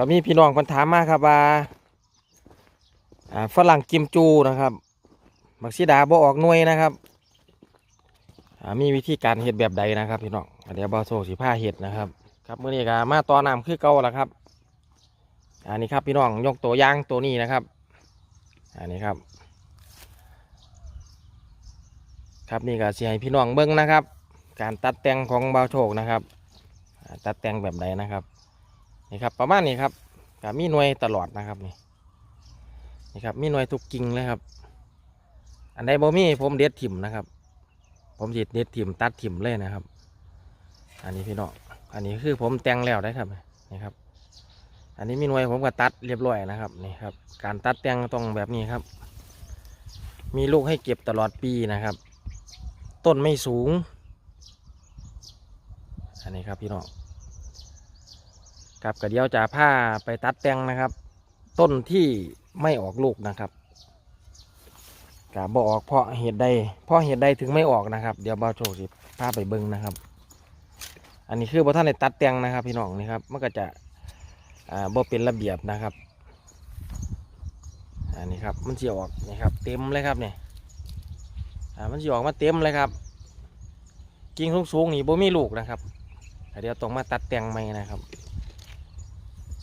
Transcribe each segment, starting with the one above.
ก็มีพี่น้องคนถามมาครับว่าฝรั่งกิมจูนะครับบักซีดาบ่ออกหน่วยนะครับมีวิธีการเห็ดแบบใดนะครับพี่น้องเดี๋ยวบอโซสิผ้าเห็ดนะครับครับเมื้อนี้ก็มาต่อน้ำคือเก่าแล้วครับ อันนี้ครับพี่น้องยกตัวย่างตัวนี้นะครับ อันนี้ครับ ครับนี่ก็เสิให้พี่น้องเบิ้งนะครับ การตัดแต่งของเบาโชคนะครับ ตัดแต่งแบบใดนะครับ นี่ครับ ประมาณนี้ครับกับมีหน่วยตลอดนะครับนี่นี่ครับมีหน่วยทุกกิ่งเลยครับ อันใดบ่มีผมเด็ดถิ่มนะครับ ผมจิเด็ดถิ่มตัดถิ่มเลยนะครับ อันนี้พี่น้องอันนี้คือผมแต่งแล้วได้ครับนี่ครับ อันนี้มีหน่วยผมก็ตัดเรียบร้อยนะครับนี่ครับ การตัดแต่งต้องแบบนี้ครับ มีลูกให้เก็บตลอดปีนะครับ ต้นไม่สูง อันนี้ครับพี่น้อง ครับกระเดียวจะผ้าไปตัดแต่งนะครับ ต้นที่ไม่ออกลูกนะครับกับบออกเพราะเหตุใดเพราะเหตุใดถึงไม่ออกนะครับ เดี๋ยวบ่าวโชคสิพาไปเบิ้งนะครับ อันนี้คือบ่ท่านในตัดแต่งนะครับ พี่น้องนี่ครับมันก็จะอ่าบ่เป็นระเบียบนะครับอันนี้ครับมันจะออกนี่ครับ เต็มเลยครับเนี่ยอ่ามันจะออกมาเต็มเลยครับกิ่งสูงๆนี่บ่มีลูกนะครับเดี๋ยวต้องมาตัดแต่งใหม่นะครับ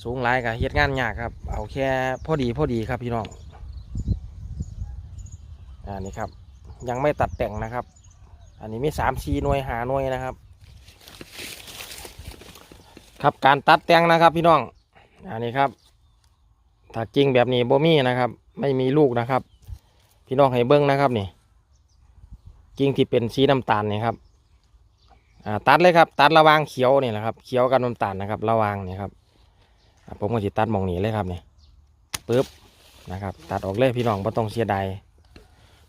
สูงหลายกับเฮ็ดงานยากครับ เอาแค่พอดีพอดีครับพี่น้องอ่านี่ครับ ยังไม่ตัดแต่งนะครับ อันนี้มีสามชีหน่วยหาหน่วยนะครับ ครับการตัดแต่งนะครับพี่น้องอันนี้ครับถ้าจริงแบบนี้โบมี่นะครับ ไม่มีลูกนะครับ พี่น้องให้เบิ้งนะครับนี่จริงที่เป็นสีน้ำตาลนี่ครับตัดเลยครับ ตัดระวางเขียวนี่แหละครับ เขียวกับน้ำตาลนะครับ ระวางนี่ครับ ผมก็จะตัดมองนี้เลยครับเนี่ยปึ๊บนะครับ ตัดออกเลยพี่น้องไม่ต้องเสียดาย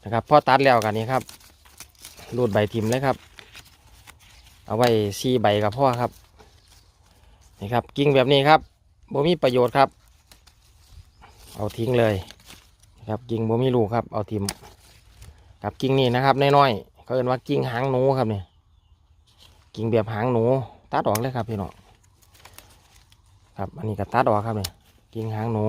นะครับพอตัดแล้วกันนี้ครับรูดใบทิมเลยครับ เอาไว้ซีใบกับพ่อครับนี่ครับกิ่งแบบนี้ครับบ่มีประโยชน์ครับ เอาทิ้งเลยนะครับกิ่งบ่มีลูกครับ เอาทิมกับกิ่งนี้นะครับน้อยๆเขาเรียกว่ากิ่งหางหนูครับเนี่ยกิ่งแบบหางหนูตัดออกเลยครับพี่น้อง ครับ อันนี้ก็ตัดออกครับเนี่ยกิ่งหางหนู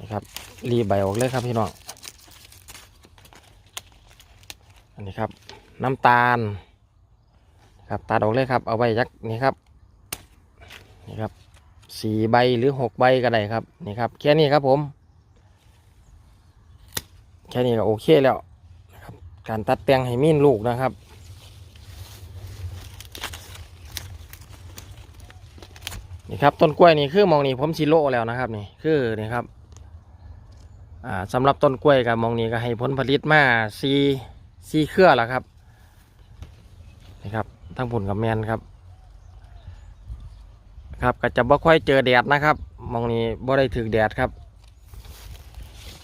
นะครับรีบใบออกเลยครับพี่น้องอันนี้ครับ น้ำตาลครับตัดออกเลยครับ เอาไว้ยักษ์นี่ครับนี่ครับสี่ใบหรือหกใบก็ได้ครับนี่ครับแค่นี้ครับผม แค่นี้ก็โอเคแล้วนะครับการตัดแต่งให้มีนลูกนะครับ นี่ครับต้นกล้วยนี่คือมองนี่ผมชิโลแล้วนะครับนี่คือนี่ครับอ่าสำหรับต้นกล้วยกับมองนี้ก็ให้ผลผลิตมาซีซีเครือแล้วครับนี่ครับทั้งผลกับแมนครับ ครับก็จะบ่ค่อยเจอแดดนะครับมองนี้บ่ได้ถึกแดดครับ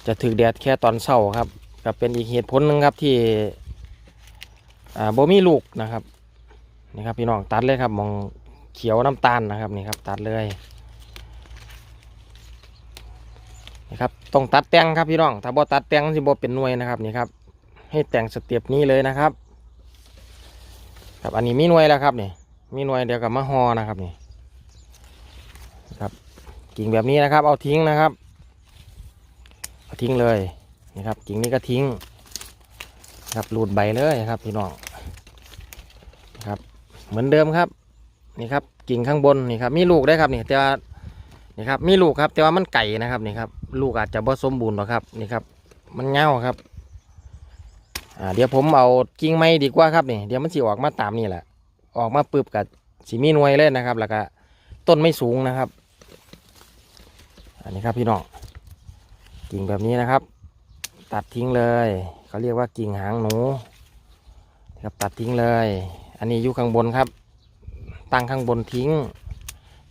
จะถึกแดดแค่ตอนเช้าครับก็เป็นอีกเหตุผลหนึ่งครับที่อ่าบ่มีลูกนะครับนี่ครับพี่น้องตัดเลยครับมอง เขียวน้ำตาลนะครับนี่ครับตัดเลยนี่ครับต้องตัดแต่งครับพี่น้อง ถ้าบ่ตัดแต่งสิบ่เป็นหน่วยนะครับนี่ครับให้แต่งสเต็ปนี้เลยนะครับ ครับอันนี้มีหน่วยแล้วครับนี่มีหน่วยเดียวกับมะฮอนะครับนี่ครับกิ่งแบบนี้นะครับ เอาทิ้งนะครับเอาทิ้งเลยนี่ครับกิ่งนี้ก็ทิ้งครับรูดใบเลยครับพี่น้องครับเหมือนเดิมครับ นี่ครับกิ่งข้างบนนี่ครับมีลูกได้ครับนี่แต่ว่านี่ครับมีลูกครับแต่ว่ามันไก่นะครับนี่ครับลูกอาจจะบ่สมบูรณ์หรอกครับนี่ครับ มันเงาครับอ่าเดี๋ยวผมเอากิ่งไม้ดีกว่าครับนี่เดี๋ยวมันสิออกมาตามนี่แหละ ออกมาปึบกับสีมีนวยเลยนะครับ แล้วก็ต้นไม่สูงนะครับ อันนี้ครับพี่น้องกิ่งแบบนี้นะครับ ตัดทิ้งเลยเขาเรียกว่ากิ่งหางหนูนะครับตัดทิ้งเลย อันนี้อยู่ข้างบนครับ ตั้งข้างบนทิ้ง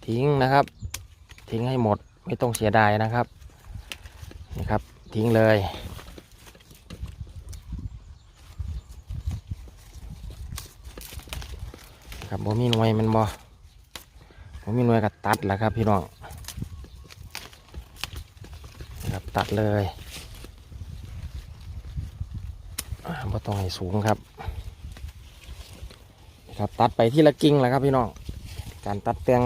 ทิ้งนะครับ ทิ้งให้หมดไม่ต้องเสียดายนะครับนี่ครับ ทิ้งเลยครับบ่มีหน่วยมันบ่บ่มีหน่วยก็ตัดแหล้วครับพี่น้องครับตัดเลยอ่าบ่ต้องให้สูงครับ ครับตัดไปที่ละกิ่งแล้วครับพี่น้องการตัดแต่ง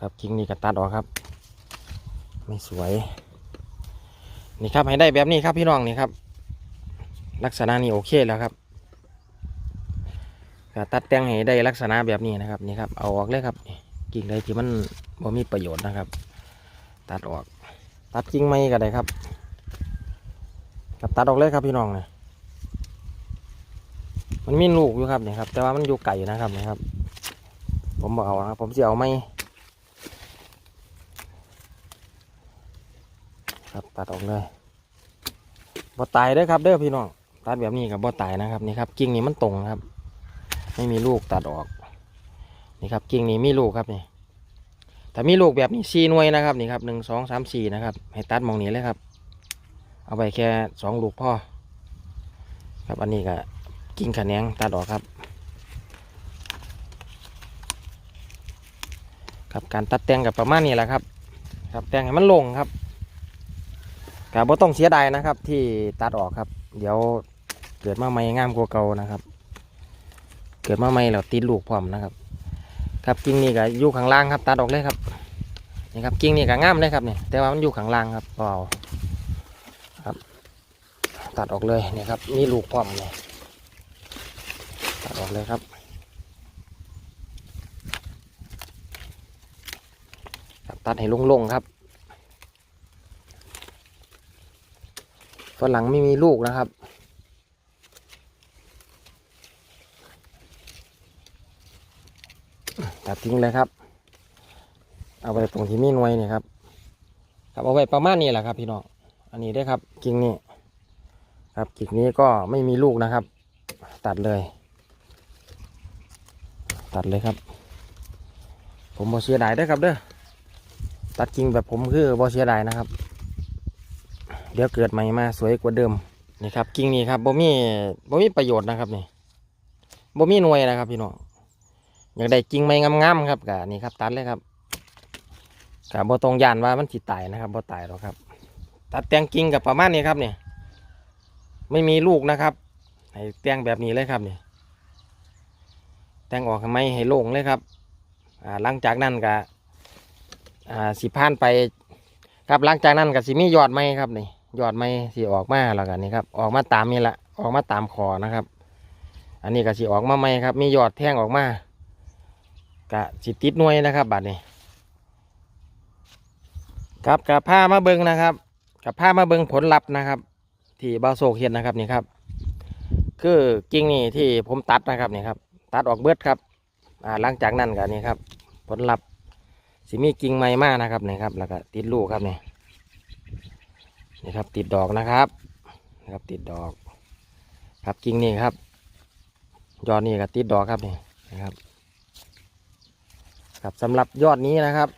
ครับกิ่งนี้ก็ตัดออกครับ ไม่สวย นี่ครับให้ได้แบบนี้ครับพี่น้องนี่ครับ ลักษณะนี้โอเคแล้วครับก็ตัดแต่งให้ได้ลักษณะแบบนี้นะครับนี่ครับเอาออกเลยครับกิ่งใดที่มันบ่มีประโยชน์นะครับ ตัดออก ตัดกิ่งไม้ก็ได้ครับ ครับตัดออกเลยครับพี่น้องเนะ มันมีลูกอยู่ครับเนี่ยครับ แต่ว่ามันอยู่ไก่นะครับนี่ครับ ผมบอกเอานะครับผมจะเอาไม้ครับตัดออกเลยบ่ตายเด้อครับเด้อพี่น้องตัดแบบนี้กับบ่ตายนะครับนี่ครับกิ่งนี้มันตรงครับ ไม่มีลูกตัดออกนี่ครับกิ่งนี้มีลูกครับนี่ถ้ามีลูกแบบนี้สี่หน่วยนะครับนี่ครับหนึ่งสองสามสี่นะครับ ให้ตัดมองนี้เลยครับ เอาไปแค่สองลูกพ่อครับอันนี้ก็ กิ่งขะแนงตัดออกครับ ครับการตัดแต่งกับประมาณนี้แหละครับ ครับแต่งให้มันลงครับกับบ่ต้องเสียดายนะครับ ที่ตัดออกครับ เดี๋ยวเกิดมาใหม่งามกว่าเก่านะครับ เกิดมาใหม่แล้วติดลูกพร้อมนะครับ ครับกิ่งนี่ก็อยู่ข้างล่างครับตัดออกเลยครับนี่ครับกิ่งนี่ก็งามเลยครับเนี่ยแต่ว่ามันอยู่ข้างล่างครับเปล่าครับ ตัดออกเลยเนี่ยครับมีลูกพร้อมเลย ตัดออกเลยครับตัดให้ลงๆครับฝรั่งไม่มีลูกนะครับ ตัดทิ้งเลยครับ เอาไปตรงที่มีหน่วยนี่ครับ ครับเอาไว้ประมาณนี้แหละครับ พี่น้อง อันนี้ได้ครับกิ่งนี้ ครับกิ่งนี้ก็ไม่มีลูกนะครับ ตัดเลย ตัดเลยครับ ผมบอเสียดายได้ครับเด้อตัดกิ่งแบบผมคือบอเสียดายนะครับ เดี๋ยวเกิดใหม่มาสวยกว่าเดิมนี่ครับกิ่งนี้ครับบ่มีบ่มีประโยชน์นะครับนี่บ่มีหน่วยนะครับพี่น้องอยากได้กิ่งไม้งามๆครับกะนี่ครับ ตัดเลยครับกะบ่ตรงยานว่ามันสิตายนะครับบ่ตายหรอกครับ ตัดแตงกิ่งกับประมาณนี้ครับเนี่ยไม่มีลูกนะครับให้แตงแบบนี้เลยครับเนี่ย แต่งออกทำไมให้โล่งเลยครับหลังจากนั้นก็สิผ่านไปครับหลังจากนั้นก็สิมียอดไม้ครับนี่ยอดไม้สิออกมาแล้วกันนี่ครับออกมาตามนี่แหละออกมาตามคอนะครับ อันนี้ก็สิออกมาใหม่ครับ มียอดแท่งออกมากะสิติดหน่วยนะครับบัดนี้ ครับกับผ้ามาเบิงนะครับ กับผ้ามาเบิงผลลัพธ์นะครับ ที่เบาโศกเห็นนะครับนี่ครับ คือกิ่งนี่ที่ผมตัดนะครับนี่ครับ ตัดออกเบิดครับอ่าหลังจากนั้นก็นี่ครับ ผลลัพธ์สิมีกิ่งใหม่มากนะครับนี่ครับ แล้วก็ติดลูกครับนี่นี่ครับติดดอกนะครับนะครับติดดอก ครับกิ่งนี่ครับยอดนี่ก็ติดดอกครับนี่นะครับ ครับสำหรับยอดนี้นะครับ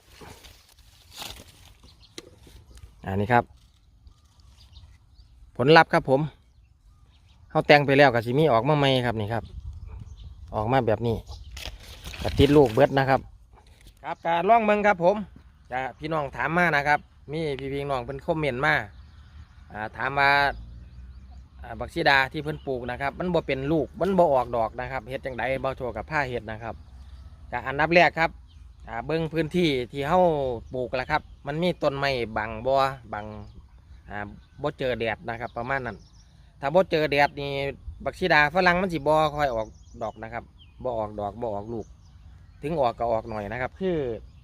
อันนี้ครับ ผลลัพธ์ครับผมเขาแต่งไปแล้วกับซิมีออกมาใหม่ครับนี่ครับ ออกมาแบบนี้กติดลูกเบิดนะครับ ครับการล่องเมืองครับผมจะพี่น้องถามมานะครับ มีพี่พี่น้องเป็นคอมเมนต์มาถามว่าบักซีดาที่เพิ่นปลูกนะครับ มันบ่เป็นลูกมันบ่ออกดอกนะครับเฮ็ดจังไดบ่โชกับผ้าเฮ็ดนะครับกอันดับแรกครับเบิ้งพื้นที่ที่เฮาปลูกแล้วครับ มันมีต้นไม้บังบ่บังบ่เจอแดดนะครับ ประมาณนั้นถ้าบ่เจอแดดนี่บักชีดาฝรั่งมันสิบ่ค่อยออก ดอกนะครับบ่ออกดอกบ่ออกลูก ถึงออกก็ออกหน่อยนะครับ คือ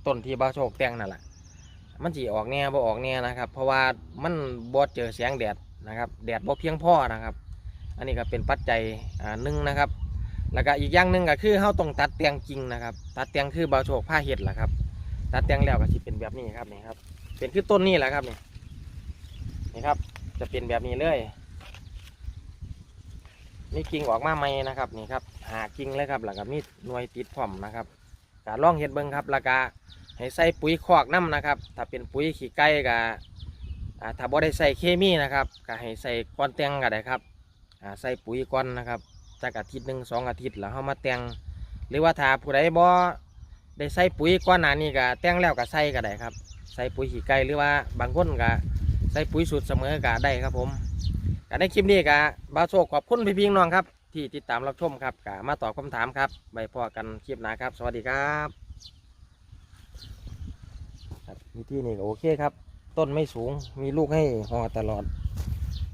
ต้นที่บ่าโชคแตงนั่นแหละมันสิออกแน่บ่ออกแน่นะครับ เพราะว่ามันบ่เจอแสงแดดนะครับแดดบ่เพียงพอนะครับ อันนี้ก็เป็นปัจจัยอ่าหนึ่งนะครับ แล้วก็อีกอย่างหนึ่งก็คือเฮาต้องตัดเตียงจริงนะครับ ตัดเตียงคือเบาโชคผ้าเห็ดแหละครับตัดเตียงแล้วก็สิเป็นแบบนี้ครับนี่ครับเป็นคือต้นนี้แหละครับนี่นี่ครับ จะเป็นแบบนี้เลย มีกิ่งออกมาใหม่นะครับนี่ครับหากิ่งเลยครับแล้วก็มีหน่วยติดพร้อมนะครับการล่องเห็ดเบิ้งครับแล้วก็ให้ใส่ปุ๋ยคอกน้ำนะครับ ถ้าเป็นปุ๋ยขี้ไก่ก็อ่าถ้าบ่ได้ใส่เคมีนะครับก็ให้ใส่ก้อนเตียงก็ได้ครับใส่ปุ๋ยก้อนนะครับจากอาทิตย์หนึ่งสองอาทิตย์แล้วเขามาแต่งหรือว่าถ้าผู้ใดบ่ได้ใส่ปุ๋ยก้อนหนานี้ก็แต่งแล้วก็ใส่ก็ได้ครับ ใส่ปุ๋ยขี้ไก่หรือว่าบางคนก็ ใส่ปุ๋ยสูตรเสมอกะได้ครับผมกะในคลิปนี้กะบาโชคขอบคุณพี่พี่น้องครับ ที่ติดตามรับชมครับกมาตอบคำถามครับใบพอกันคลิปหน้าครับ สวัสดีครับครับวิธีนี้ก็โอเคครับ ต้นไม่สูงมีลูกให้ห่อตลอด